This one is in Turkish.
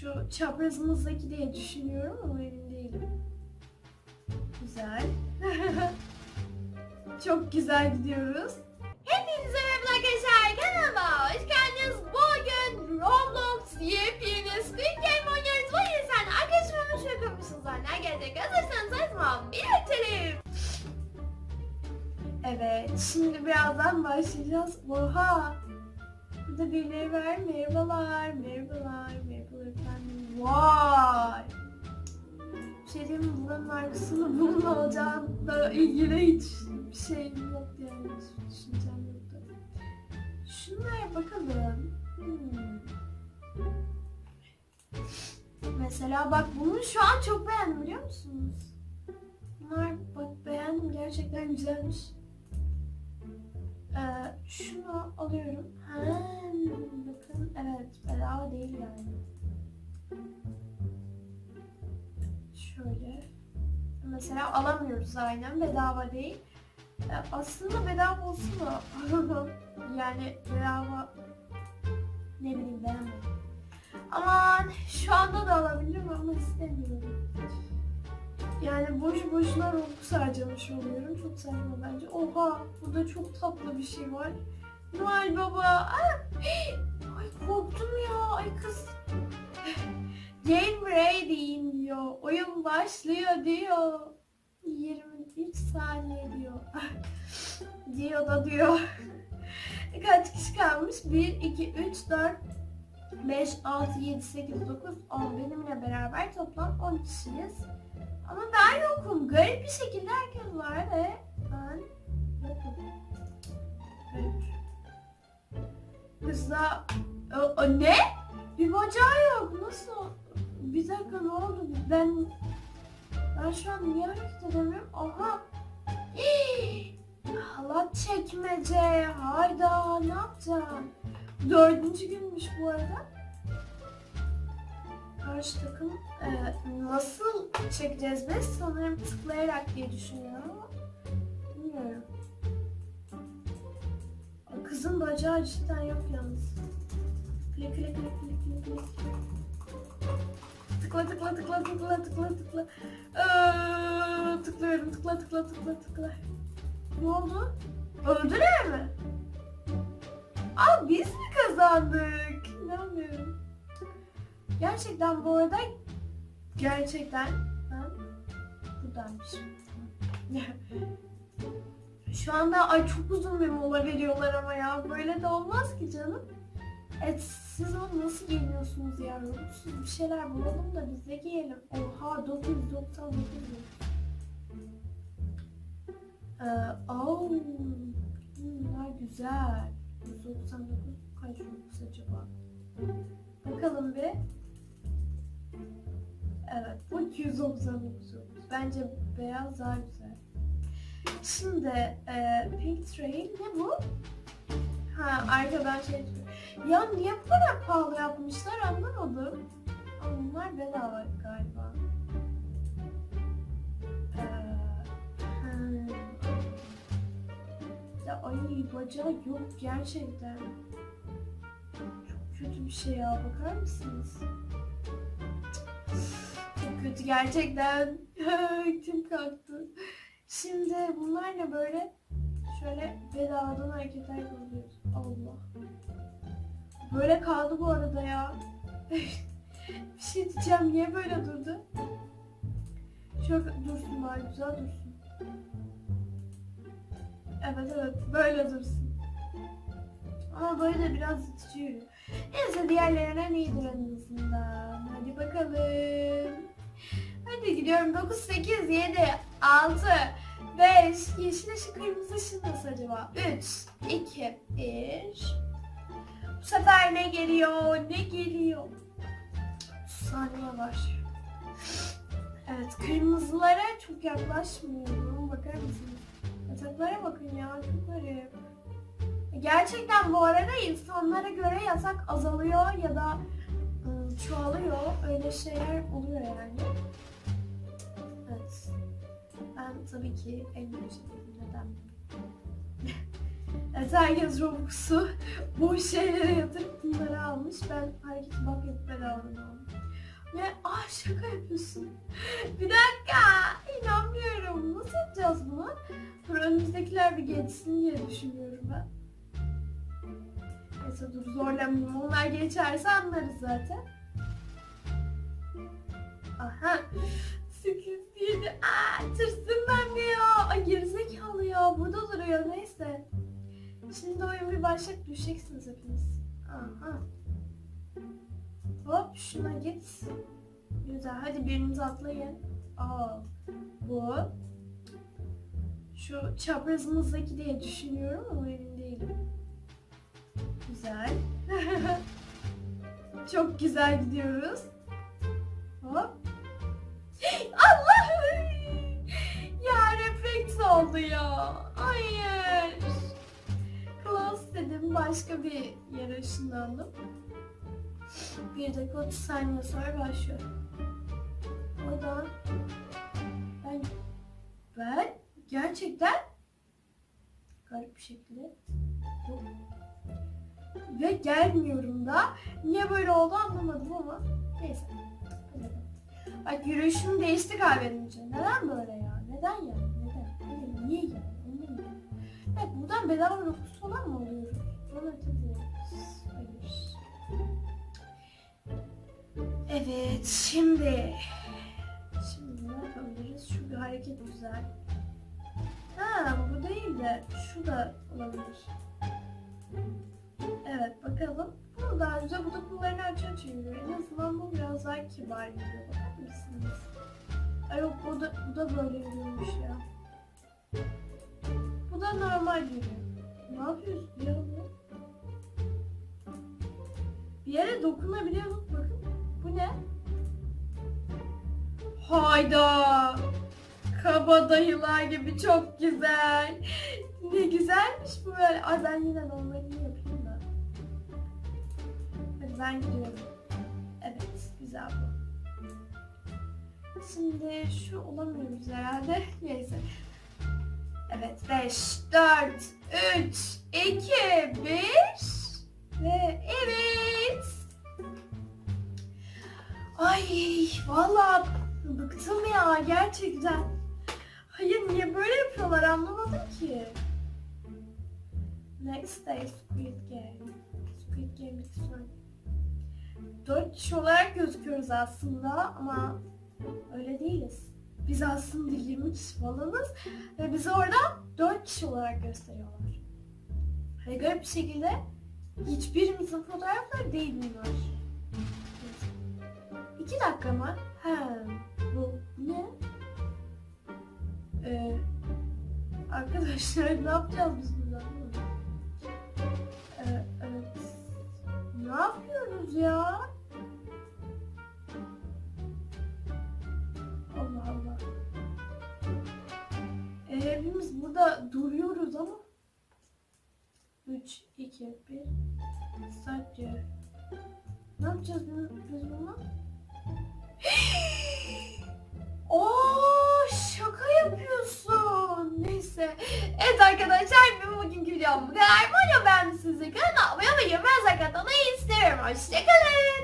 Şu çaprazımızdaki diye düşünüyorum ama emin değilim. Güzel. Çok güzel gidiyoruz. Hepinize merhaba arkadaşlar. Kanalıma hoş geldiniz. Bugün Roblox yepyeni Squid Game oynuyoruz. Bu yüzden arkadaşımın şu yapıyormuşsunuz. Ne gelecek? Hazırsanız o zaman biriktirelim. Evet, şimdi birazdan başlayacağız. Oha! Burada birileri var. Merhabalar, merhabalar, merhabalar. Vay! Bir şey diyeyim mi? Buranın arkasında bunun olacağıyla ilgili hiç bir şeyim yok yani. Hiç düşüncem yoktu. Şunlara bakalım. Hmm. Mesela bak bunu şu an çok beğendim biliyor musunuz? Bunlar bak beğendim gerçekten güzelmiş. Ee, şunu alıyorum. Ha, bakın evet bedava değil yani. Mesela alamıyoruz aynen bedava değil. Ee, aslında bedava olsun da yani bedava ne bileyim beğenmedim. Aman şu anda da alabilirim ama istemiyorum. Yani boş boşuna Robux harcamış oluyorum. Çok saçma bence. Oha burada çok tatlı bir şey var. Noel Baba. Ay korktum ya. Ay kız. Game ready diyor. Oyun başlıyor diyor. 23 saniye diyor. diyor da diyor. Kaç kişi kalmış? 1, 2, 3, 4, 5, 6, 7, 8, 9, 10. Benimle beraber toplam 10 kişiyiz. Ama ben yokum. Garip bir şekilde herkes var ve ben yokum. Garip. Kızla... O, o ne? Bir bacağı yok. Nasıl? Bir dakika ne oldu? Ben... Ben şu an niye hareket edemiyorum? Aha! Hii! Halat çekmece. Hayda ne yapacağım? Dördüncü günmüş bu arada. Karşı takım e, nasıl çekeceğiz biz? Sanırım tıklayarak diye düşünüyorum ama bilmiyorum. Kızın bacağı cidden yok yalnız. Klik klik klik klik klik klik. Tıkla tıkla tıkla tıkla tıkla tıkla. Ee, tıklıyorum tıkla tıkla tıkla tıkla. Ne oldu? Öldüler mi? Aa biz mi kazandık? İnanmıyorum. Gerçekten bu arada gerçekten ben buradaymışım. Şu anda ay çok uzun bir mola veriyorlar ama ya böyle de olmaz ki canım. Evet siz onu nasıl giyiniyorsunuz ya? Siz bir şeyler bulalım da biz de giyelim. Oha 999 ee, oh, bunlar güzel. 199 kaç Robux acaba? Bakalım bir. Evet bu 299 Robux. Bence beyaz daha güzel. Şimdi e, Pink Trail ne bu? Ha arkadan şey. Ya niye bu kadar pahalı yapmışlar anlamadım. Ama bunlar bedava galiba. Ee, hmm. Ya ay bacağı yok gerçekten. Çok kötü bir şey ya bakar mısınız? Çok kötü gerçekten. Kim kalktı? Şimdi bunlar ne böyle? Şöyle bedavadan hareketler yapabiliyoruz. Allah. Böyle kaldı bu arada ya. bir şey diyeceğim niye böyle durdu? Şöyle dursun bari güzel dursun. Evet evet böyle dursun. Ama böyle de biraz itici yürüyor. Neyse diğerlerinden iyidir en azından. Hadi bakalım. Hadi gidiyorum. 9, 8, 7, 6, 5. Yeşil ışık kırmızı ışık nasıl acaba? 3, 2, 1. Bu sefer ne geliyor? Ne geliyor? Saniye var. Evet kırmızılara çok yaklaşmıyorum. Bakar mısınız? Yataklara bakın ya çok. Gerçekten bu arada insanlara göre yatak azalıyor ya da ıı, çoğalıyor. Öyle şeyler oluyor yani. Ben tabii ki en şekilde neden Evet herkes Robux'u boş şeylere yatırıp bunları almış. Ben hareket bedavadan aldım. Ne? Ah şaka yapıyorsun. Bir dakika. İnanmıyorum. Nasıl yapacağız bunu? Dur önümüzdekiler bir geçsin diye düşünüyorum ben. Neyse dur zorlamayayım. Onlar geçerse anlarız zaten. Aha. 8, 7. Aa, tırsın ben de ya. Ay gerizekalı ya. Burada duruyor neyse. Şimdi oyun bir başlayıp düşeceksiniz hepiniz. Aha. Hop şuna git. Güzel. Hadi biriniz atlayın. Aa. Bu. Şu çaprazımızdaki diye düşünüyorum ama emin değilim. Güzel. Çok güzel gidiyoruz. Hop. Allah! Ya oldu ya. Hayır. Klas dedim başka bir yere ışınlandım. Bir dakika 30 saniye sonra başlıyorum. Oradan ben ben gerçekten garip bir şekilde ve gelmiyorum da niye böyle oldu anlamadım ama neyse. Bak yürüyüşüm değişti kaybedince. Neden böyle ya? Neden yani? Niye. Evet buradan bedava rokus falan mı alıyoruz? Bana. Evet şimdi. Şimdi ne yapabiliriz? Şu bir hareket güzel. Ha bu değil de şu da olabilir. Evet bakalım. Bu daha güzel. Bu da kullarını açıyor çeviriyor. En azından bu biraz daha kibar geliyor. Bakar mısınız? Ay yok bu da, bu da böyle yürüyormuş ya. Bu da normal yürüyor. Ne yapıyorsun ya? Bir yere dokunabiliyoruz bakın. Bu ne? Hayda. Kabadayılar gibi çok güzel. Ne güzelmiş bu böyle. Ay ben yine normalini yapayım da. Hadi ben gidiyorum. Evet güzel bu. Şimdi şu olamıyoruz herhalde. Neyse. Evet 5, 4, 3, 2, 1 ve evet. Ay valla bıktım ya gerçekten. Hayır niye böyle yapıyorlar anlamadım ki. Next day Squid Game. Squid Game lütfen. Dört kişi olarak gözüküyoruz aslında ama öyle değiliz. Biz aslında 20 kişi falanız ve bizi orada 4 kişi olarak gösteriyorlar. Hani garip bir şekilde hiçbirimizin fotoğrafları değil bunlar. İki dakika mı? He, bu ne? Ee, arkadaşlar ne yapacağız biz burada? Ee, evet. Ne yapıyoruz ya? Burada duruyoruz ama 3, 2, 1 Sadece Ne yapacağız biz, bunu? Oo şaka yapıyorsun. Neyse. Evet arkadaşlar benim bugünkü videom bu kadar. Umarım beğenmişsinizdir. Kanalıma abone olmayı ve ben zaten istiyorum. Hoşçakalın.